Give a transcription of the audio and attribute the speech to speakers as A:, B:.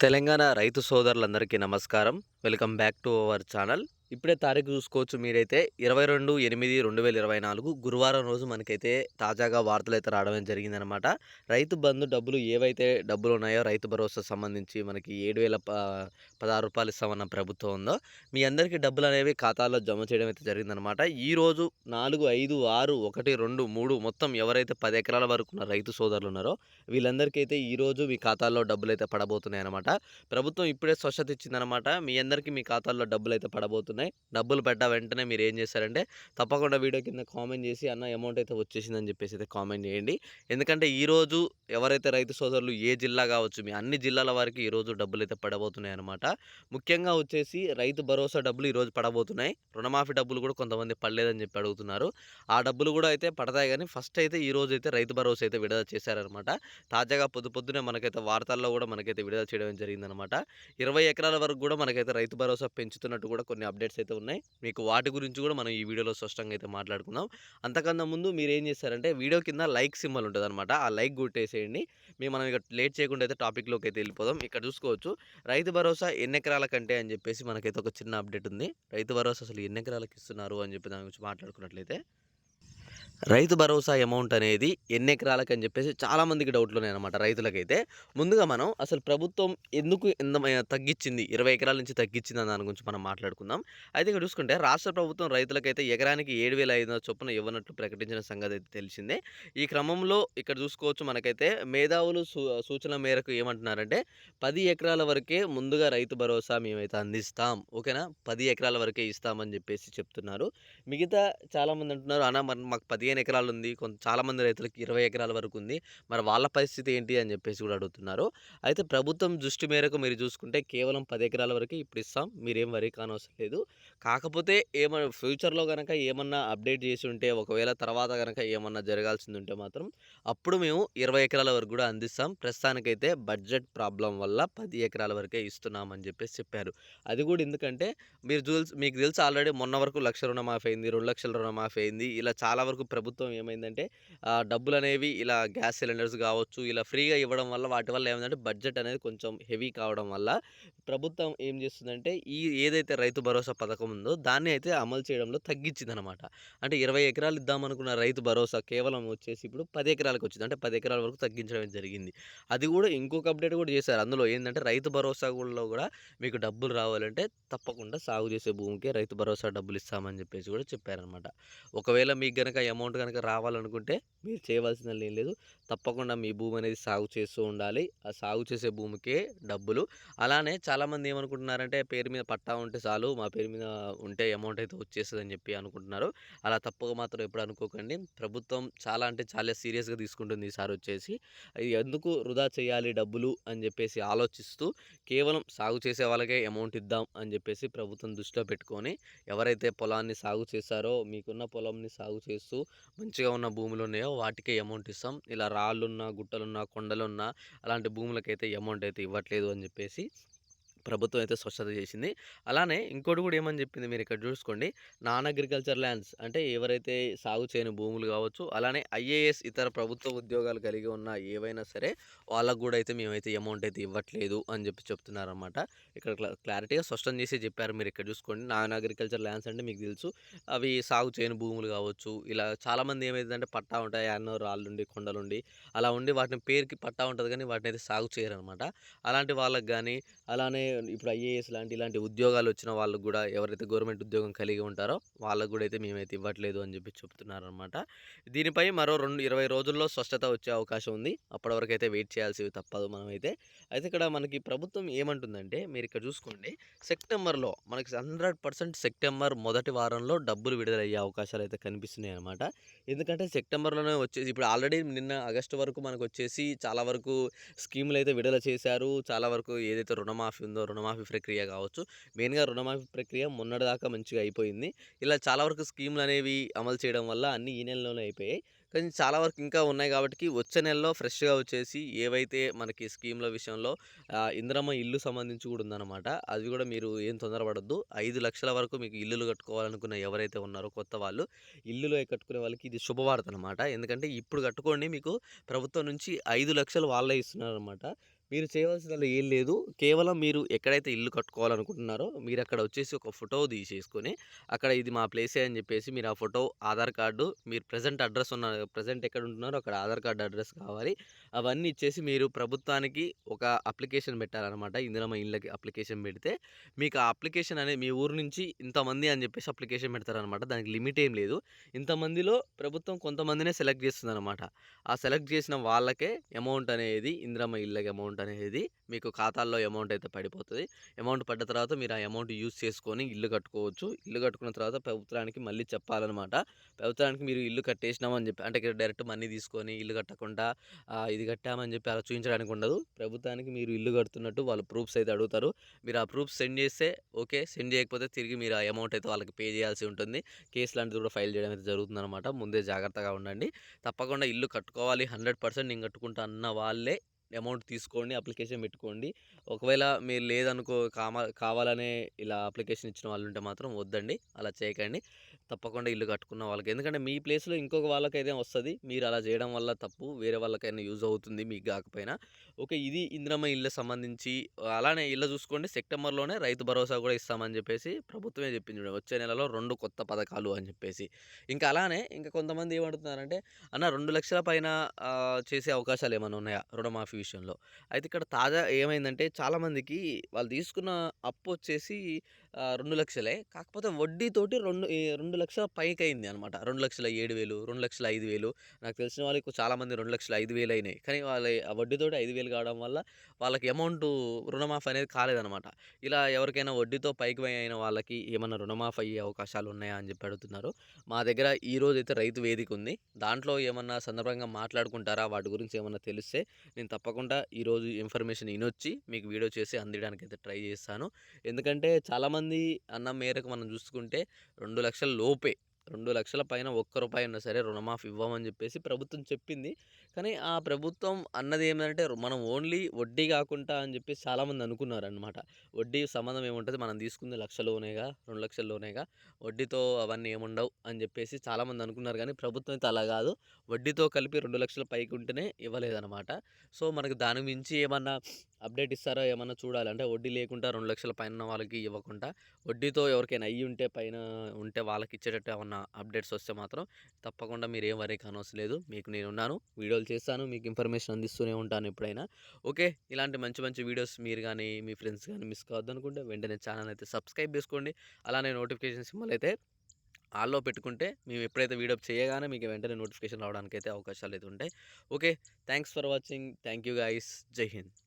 A: తెలంగాణ రైతు సోదరులందరికీ నమస్కారం. Welcome back to our channel. ఇప్పుడే తారీఖు చూసుకోవచ్చు మీరైతే. ఇరవై రెండు ఎనిమిది రెండు వేల ఇరవై నాలుగు గురువారం రోజు మనకైతే తాజాగా వార్తలు అయితే రావడం జరిగిందనమాట రైతు బంధు డబ్బులు ఏవైతే డబ్బులు ఉన్నాయో రైతు భరోసా సంబంధించి మనకి ఏడు వేల ప పదహారు రూపాయలు ఇస్తామన్న ప్రభుత్వం ఉందో మీ అందరికీ డబ్బులు అనేవి ఖాతాలో జమ చేయడం అయితే జరిగిందనమాట ఈరోజు నాలుగు ఐదు ఆరు ఒకటి రెండు మూడు మొత్తం ఎవరైతే పది ఎకరాల వరకు ఉన్న రైతు సోదరులు ఉన్నారో వీళ్ళందరికీ అయితే ఈరోజు మీ ఖాతాల్లో డబ్బులు అయితే పడబోతున్నాయి అనమాట ప్రభుత్వం ఇప్పుడే స్వచ్ఛత ఇచ్చిందనమాట మీ అందరికీ మీ ఖాతాల్లో డబ్బులు అయితే పడబోతున్నాయి. డబ్బులు పెట్ట వెంటనే మీరు ఏం చేస్తారంటే తప్పకుండా వీడియో కింద కామెంట్ చేసి అన్న అమౌంట్ అయితే వచ్చేసిందని చెప్పేసి అయితే కామెంట్ చేయండి. ఎందుకంటే ఈరోజు ఎవరైతే రైతు సోదరులు ఏ జిల్లా కావచ్చు మీ అన్ని జిల్లాల వారికి ఈరోజు డబ్బులు అయితే పడబోతున్నాయి అనమాట ముఖ్యంగా వచ్చేసి రైతు భరోసా డబ్బులు ఈరోజు పడబోతున్నాయి. రుణమాఫీ డబ్బులు కూడా కొంతమంది పడలేదని చెప్పి అడుగుతున్నారు. ఆ డబ్బులు కూడా అయితే పడతాయి కానీ ఫస్ట్ అయితే ఈ రోజు అయితే రైతు భరోసా అయితే విడుదల చేశారనమాట తాజాగా పొద్దు పొద్దునే మనకైతే వార్తల్లో కూడా మనకైతే విడుదల చేయడం జరిగిందనమాట ఇరవై ఎకరాల వరకు కూడా మనకైతే రైతు భరోసా పెంచుతున్నట్టు కూడా కొన్ని అప్డేట్ అప్డేట్స్ అయితే ఉన్నాయి. మీకు వాటి గురించి కూడా మనం ఈ వీడియోలో స్పష్టంగా అయితే మాట్లాడుకుందాం. అంతకన్నా ముందు మీరు ఏం చేస్తారంటే వీడియో కింద లైక్ సింబల్ ఉంటుంది అనమాట ఆ లైక్ కొట్టేసేయండి. మేము మనం ఇక లేట్ చేయకుండా అయితే టాపిక్లోకి అయితే వెళ్ళిపోదాం. ఇక్కడ చూసుకోవచ్చు రైతు భరోసా ఎన్ని ఎకరాల కంటే అని చెప్పేసి మనకైతే ఒక చిన్న అప్డేట్ ఉంది. రైతు భరోసా అసలు ఎన్ని ఎకరాలకు ఇస్తున్నారు అని చెప్పి దాని గురించి మాట్లాడుకున్నట్లయితే రైతు భరోసా అమౌంట్ అనేది ఎన్ని ఎకరాలకు అని చెప్పేసి చాలామందికి డౌట్లు ఉన్నాయన్నమాట రైతులకైతే. ముందుగా మనం అసలు ప్రభుత్వం ఎందుకు ఎంత తగ్గించింది ఇరవై ఎకరాల నుంచి తగ్గించింది అన్న దాని గురించి మనం మాట్లాడుకుందాం. అయితే ఇక్కడ చూసుకుంటే రాష్ట్ర ప్రభుత్వం రైతులకైతే ఎకరానికి ఏడు వేల ఐదు వందల చొప్పున ఇవ్వనట్లు ప్రకటించిన సంగతి అయితే తెలిసిందే. ఈ క్రమంలో ఇక్కడ చూసుకోవచ్చు మనకైతే మేధావులు సూ సూచన మేరకు ఏమంటున్నారంటే పది ఎకరాల వరకే ముందుగా రైతు భరోసా మేమైతే అందిస్తాం. ఓకేనా? పది ఎకరాల వరకే ఇస్తామని చెప్పేసి చెప్తున్నారు. మిగతా చాలామంది అంటున్నారు అన్న మరి మాకు పదిహేను ఎకరాలు ఉంది కొంత చాలామంది రైతులకు ఇరవై ఎకరాల వరకు ఉంది మరి వాళ్ళ పరిస్థితి ఏంటి అని చెప్పేసి కూడా అడుగుతున్నారు. అయితే ప్రభుత్వం దృష్టి మేరకు మీరు చూసుకుంటే కేవలం పది ఎకరాల వరకు ఇప్పుడు ఇస్తాం. మీరేం వరి కానవసరం లేదు. కాకపోతే ఏమన్నా ఫ్యూచర్లో కనుక ఏమన్నా అప్డేట్ చేసి ఉంటే ఒకవేళ తర్వాత కనుక ఏమన్నా జరగాల్సింది ఉంటే మాత్రం అప్పుడు మేము ఇరవై ఎకరాల వరకు కూడా అందిస్తాం. ప్రస్తుతానికైతే బడ్జెట్ ప్రాబ్లం వల్ల పది ఎకరాల వరకే ఇస్తున్నామని చెప్పేసి చెప్పారు. అది కూడా ఎందుకంటే మీరు చూసి మీకు తెలుసు ఆల్రెడీ మొన్న వరకు లక్ష రుణమాఫీ అయింది రెండు లక్షల రుణమాఫీ అయింది. ఇలా చాలా వరకు ప్రభుత్వం ఏమైందంటే డబ్బులు అనేవి ఇలా గ్యాస్ సిలిండర్స్ కావచ్చు ఇలా ఫ్రీగా ఇవ్వడం వల్ల వాటి వల్ల ఏమైందంటే బడ్జెట్ అనేది కొంచెం హెవీ కావడం వల్ల ప్రభుత్వం ఏం చేస్తుందంటే ఈ ఏదైతే రైతు భరోసా పథకం ఉందో దాన్ని అయితే అమలు చేయడంలో తగ్గించింది అనమాట అంటే ఇరవై ఎకరాలు ఇద్దామనుకున్న రైతు భరోసా కేవలం వచ్చేసి ఇప్పుడు పది ఎకరాలకు వచ్చింది. అంటే పది ఎకరాల వరకు తగ్గించడం జరిగింది. అది కూడా ఇంకొక అప్డేట్ కూడా చేశారు. అందులో ఏంటంటే రైతు భరోసా కూడా కూడా మీకు డబ్బులు రావాలంటే తప్పకుండా సాగు చేసే భూమికే రైతు భరోసా డబ్బులు ఇస్తామని చెప్పేసి కూడా చెప్పారనమాట. ఒకవేళ మీకు గనక అమౌంట్ కనుక రావాలనుకుంటే మీరు చేయవలసింది ఏం లేదు. తప్పకుండా మీ భూమి అనేది సాగు చేస్తూ ఉండాలి. ఆ సాగు చేసే భూమికే డబ్బులు. అలానే చాలామంది ఏమనుకుంటున్నారంటే పేరు మీద పట్టా ఉంటే చాలు మా పేరు మీద ఉంటే అమౌంట్ అయితే వచ్చేస్తుంది అని చెప్పి అనుకుంటున్నారు. అలా తప్పుగా మాత్రం ఎప్పుడు అనుకోకండి. ప్రభుత్వం చాలా అంటే చాలా సీరియస్గా తీసుకుంటుంది ఈసారి వచ్చేసి. ఎందుకు వృధా చేయాలి డబ్బులు అని చెప్పేసి ఆలోచిస్తూ కేవలం సాగు చేసే వాళ్ళకే అమౌంట్ ఇద్దాం అని చెప్పేసి ప్రభుత్వం దృష్టిలో పెట్టుకొని ఎవరైతే పొలాన్ని సాగు చేస్తారో మీకున్న పొలంని సాగు చేస్తూ మంచిగా ఉన్న భూములు ఉన్నాయో వాటికే అమౌంట్ ఇస్తాం. ఇలా రాళ్ళున్నా గుట్టలున్నా కొండలున్నా అలాంటి భూములకైతే అమౌంట్ అయితే ఇవ్వట్లేదు అని చెప్పేసి ప్రభుత్వం అయితే స్పష్టత చేసింది. అలానే ఇంకోటి కూడా ఏమని చెప్పింది మీరు ఇక్కడ చూసుకోండి. నాన్ అగ్రికల్చర్ ల్యాండ్స్ అంటే ఎవరైతే సాగు చేయని భూములు కావచ్చు అలానే ఐఏఎస్ ఇతర ప్రభుత్వ ఉద్యోగాలు కలిగి ఉన్న ఏవైనా సరే వాళ్ళకు కూడా అయితే మేమైతే అమౌంట్ అయితే ఇవ్వట్లేదు అని చెప్పి చెప్తున్నారన్నమాట. ఇక్కడ క్లారిటీగా స్పష్టం చేసి చెప్పారు మీరు ఇక్కడ చూసుకోండి. నాన్ అగ్రికల్చర్ ల్యాండ్స్ అంటే మీకు తెలుసు. అవి సాగు చేయని భూములు కావచ్చు ఇలా చాలామంది ఏమైందంటే పట్టా ఉంటాయి అన్నో రాళ్ళుండి కొండలుండి అలా ఉండి వాటిని పేరుకి పట్టా ఉంటుంది కానీ వాటిని అయితే సాగు చేయరనమాట అలాంటి వాళ్ళకి కానీ అలానే ఇప్పుడు ఐఏఎస్ లాంటి ఇలాంటి ఉద్యోగాలు వచ్చిన వాళ్ళకు కూడా ఎవరైతే గవర్నమెంట్ ఉద్యోగం కలిగి ఉంటారో వాళ్ళకు కూడా అయితే మేమైతే ఇవ్వట్లేదు అని చెప్పి చెప్తున్నారనమాట దీనిపై మరో రెండు ఇరవై రోజుల్లో స్పష్టత వచ్చే అవకాశం ఉంది. అప్పటి వరకు అయితే వెయిట్ చేయాల్సి తప్పదు మనమైతే. అయితే ఇక్కడ మనకి ప్రభుత్వం ఏమంటుందంటే మీరు ఇక్కడ చూసుకోండి. సెప్టెంబర్లో మనకి హండ్రెడ్ పర్సెంట్ సెప్టెంబర్ మొదటి వారంలో డబ్బులు విడుదలయ్యే అవకాశాలు అయితే కనిపిస్తున్నాయి అనమాట ఎందుకంటే సెప్టెంబర్లోనే వచ్చేసి ఇప్పుడు ఆల్రెడీ నిన్న ఆగస్టు వరకు మనకు వచ్చేసి చాలా వరకు స్కీములు అయితే విడుదల చేశారు. చాలా వరకు ఏదైతే రుణమాఫీ ఉందో రుణమాఫీ ప్రక్రియ కావచ్చు. మెయిన్గా రుణమాఫీ ప్రక్రియ మొన్నటిదాకా మంచిగా అయిపోయింది. ఇలా చాలా వరకు స్కీములు అనేవి అమలు చేయడం వల్ల అన్ని ఈ నెలలోనే అయిపోయాయి. కానీ చాలా వరకు ఇంకా ఉన్నాయి కాబట్టి వచ్చే నెలలో ఫ్రెష్గా వచ్చేసి ఏవైతే మనకి స్కీమ్ల విషయంలో ఆ, ఇందిరమ్మ ఇల్లు సంబంధించి కూడా ఉందన్నమాట. అది కూడా మీరు ఏం తొందరపడద్దు. ఐదు లక్షల వరకు మీకు ఇల్లులు కట్టుకోవాలనుకున్న ఎవరైతే ఉన్నారో కొత్త వాళ్ళు ఇల్లులో కట్టుకునే వాళ్ళకి ఇది శుభవార్త అనమాట ఎందుకంటే ఇప్పుడు కట్టుకోండి మీకు ప్రభుత్వం నుంచి ఐదు లక్షలు వాళ్ళే ఇస్తున్నారు అనమాట మీరు చేయవలసిందల్లా ఏం లేదు. కేవలం మీరు ఎక్కడైతే ఇల్లు కట్టుకోవాలనుకుంటున్నారో మీరు అక్కడ వచ్చేసి ఒక ఫోటో తీసేసుకొని, అక్కడ ఇది మా ప్లేసే అని చెప్పేసి మీరు ఆ ఫోటో, ఆధార్ కార్డు, మీరు ప్రెజెంట్ అడ్రస్ ఉన్న ప్రెజెంట్ ఎక్కడ ఉంటున్నారో అక్కడ ఆధార్ కార్డ్ అడ్రస్ కావాలి. అవన్నీ ఇచ్చేసి మీరు ప్రభుత్వానికి ఒక అప్లికేషన్ పెట్టాలన్నమాట ఇందిరమ్మ ఇళ్ళకి అప్లికేషన్ పెడితే, మీకు ఆ అప్లికేషన్ అనేది మీ ఊరు నుంచి ఇంతమంది అని చెప్పేసి అప్లికేషన్ పెడతారనమాట. దానికి లిమిట్ ఏం లేదు. ఇంతమందిలో ప్రభుత్వం కొంతమందినే సెలెక్ట్ చేస్తుందనమాట. ఆ సెలెక్ట్ చేసిన వాళ్ళకే అమౌంట్ అనేది ఇందిరమ్మ ఇళ్ళకి అమౌంట్ అనేది మీకు ఖాతాల్లో అమౌంట్ అయితే పడిపోతుంది అమౌంట్ పడ్డ తర్వాత మీరు ఆ అమౌంట్ యూజ్ చేసుకొని ఇల్లు కట్టుకోవచ్చు. ఇల్లు కట్టుకున్న తర్వాత ప్రభుత్వానికి మళ్ళీ చెప్పాలనమాట. ప్రభుత్వానికి మీరు ఇల్లు కట్టేసినామని చెప్పి అంటే డైరెక్ట్ మనీ తీసుకొని ఇల్లు కట్టకుండా ఇది కట్టామని చెప్పి అలా చూపించడానికి ఉండదు. ప్రభుత్వానికి మీరు ఇల్లు కడుతున్నట్టు వాళ్ళు ప్రూఫ్స్ అయితే అడుగుతారు. మీరు ఆ ప్రూఫ్స్ సెండ్ చేస్తే ఓకే. సెండ్ చేయకపోతే తిరిగి మీరు ఆ అమౌంట్ అయితే వాళ్ళకి పే చేయాల్సి ఉంటుంది. కేసు లాంటిది కూడా ఫైల్ చేయడం అయితే జరుగుతుంది అనమాట ముందే జాగ్రత్తగా ఉండండి. తప్పకుండా ఇల్లు కట్టుకోవాలి 100% నేను కట్టుకుంటా అన్న వాళ్ళే అమౌంట్ తీసుకోండి. అప్లికేషన్ పెట్టుకోండి. ఒకవేళ మీరు లేదనుకో కామ కావాలనే ఇలా అప్లికేషన్ ఇచ్చిన వాళ్ళు ఉంటే మాత్రం వద్దండి. అలా చేయకండి. తప్పకుండా ఇల్లు కట్టుకున్న వాళ్ళకి ఎందుకంటే మీ ప్లేస్‌లో ఇంకొక వాళ్ళకైతే వస్తుంది మీరు అలా చేయడం వల్ల తప్పు. వేరే వాళ్ళకైనా యూజ్ అవుతుంది మీకు కాకపోయినా. ఓకే. ఇది ఇందిరమ్మ ఇల్లు సంబంధించి అలానే ఇల్లు చూసుకోండి సెప్టెంబర్‌లోనే రైతు భరోసా కూడా ఇస్తామని చెప్పేసి ప్రభుత్వమే చెప్పింది చూడండి. వచ్చే నెలలో రెండు కొత్త పథకాలు అని చెప్పేసి. ఇంకా అలానే ఇంకా కొంతమంది ఏమంటున్నారంటే అన్న రెండు లక్షల పైన చేసే అవకాశాలు ఏమైనా ఉన్నాయా? రుణమాఫీ విషయంలో. అయితే ఇక్కడ తాజా ఏమైందంటే చాలామందికి వాళ్ళు తీసుకున్న అప్పు వచ్చేసి రెండు లక్షలే కాకపోతే వడ్డీతోటి రెండు రెండు లక్షల పైకి అయింది అనమాట. 2,07,000 2,05,000 నాకు తెలిసిన వాళ్ళకి చాలామంది 2,05,000 అయినాయి. కానీ వాళ్ళ వడ్డీతో ఐదు వేలు కావడం వల్ల వాళ్ళకి అమౌంట్ రుణమాఫీ అనేది కాలేదనమాట. ఇలా ఎవరికైనా వడ్డీతో పైకి అయిన వాళ్ళకి ఏమైనా రుణమాఫీ అయ్యే అవకాశాలు ఉన్నాయా అని చెప్పి అడుగుతున్నారు. మా దగ్గర ఈరోజైతే రైతు వేదిక ఉంది. దాంట్లో ఏమన్నా సందర్భంగా మాట్లాడుకుంటారా? వాటి గురించి ఏమన్నా తెలిస్తే నేను తప్పకుండా ఈరోజు ఇన్ఫర్మేషన్ ఇనొచ్చి మీకు వీడియో చేసి అందియడానికైతే ట్రై చేస్తాను. ఎందుకంటే చాలామంది అన్న మేరకు మనం చూసుకుంటే Lope. రెండు లక్షల పైన ఒక్క రూపాయి అయినా సరే రుణమాఫీ ఇవ్వమని చెప్పేసి ప్రభుత్వం చెప్పింది. కానీ ఆ ప్రభుత్వం అన్నది ఏమంటే మనం ఓన్లీ వడ్డీ కాకుండా అని చెప్పేసి చాలామంది అనుకున్నారనమాట. వడ్డీ సంబంధం ఏముంటుంది మనం తీసుకుంది లక్షలోనేగా 2,00,000 లోనేగా వడ్డీతో అవన్నీ ఏముండవు అని చెప్పేసి చాలామంది అనుకున్నారు కానీ ప్రభుత్వం అయితే అలా కాదు. వడ్డీతో కలిపి రెండు లక్షల పైకి ఉంటేనే ఇవ్వలేదన్నమాట సో మనకు దాని మించి ఏమన్నా అప్డేట్ ఇస్తారో ఏమన్నా చూడాలి. అంటే వడ్డీ లేకుండా రెండు లక్షల పైన వాళ్ళకి ఇవ్వకుండా వడ్డీతో ఎవరికైనా అయ్యి ఉంటే పైన ఉంటే వాళ్ళకి ఇచ్చేటట్టు ఏమన్నా అప్డేట్స్ వస్తే మాత్రం తప్పకుండా మీరు ఏం వరే కానవసరం లేదు. మీకు నేను ఉన్నాను వీడియోలు చేస్తాను. మీకు ఇన్ఫర్మేషన్ అందిస్తూనే ఉంటాను ఎప్పుడైనా. ఓకే. ఇలాంటి మంచి మంచి వీడియోస్ మీరు కానీ మీ ఫ్రెండ్స్ కానీ మిస్ కావద్దనుకుంటే వెంటనే ఛానల్ అయితే సబ్స్క్రైబ్ చేసుకోండి. అలానే నోటిఫికేషన్ సింబల్ అయితే ఆల్‌లో పెట్టుకుంటే మేము ఎప్పుడైతే వీడియో చేయగానే మీకు వెంటనే నోటిఫికేషన్ రావడానికి అయితే అవకాశాలు అయితే ఉంటాయి. Okay. Thanks for watching. Thank you guys జై హింద్.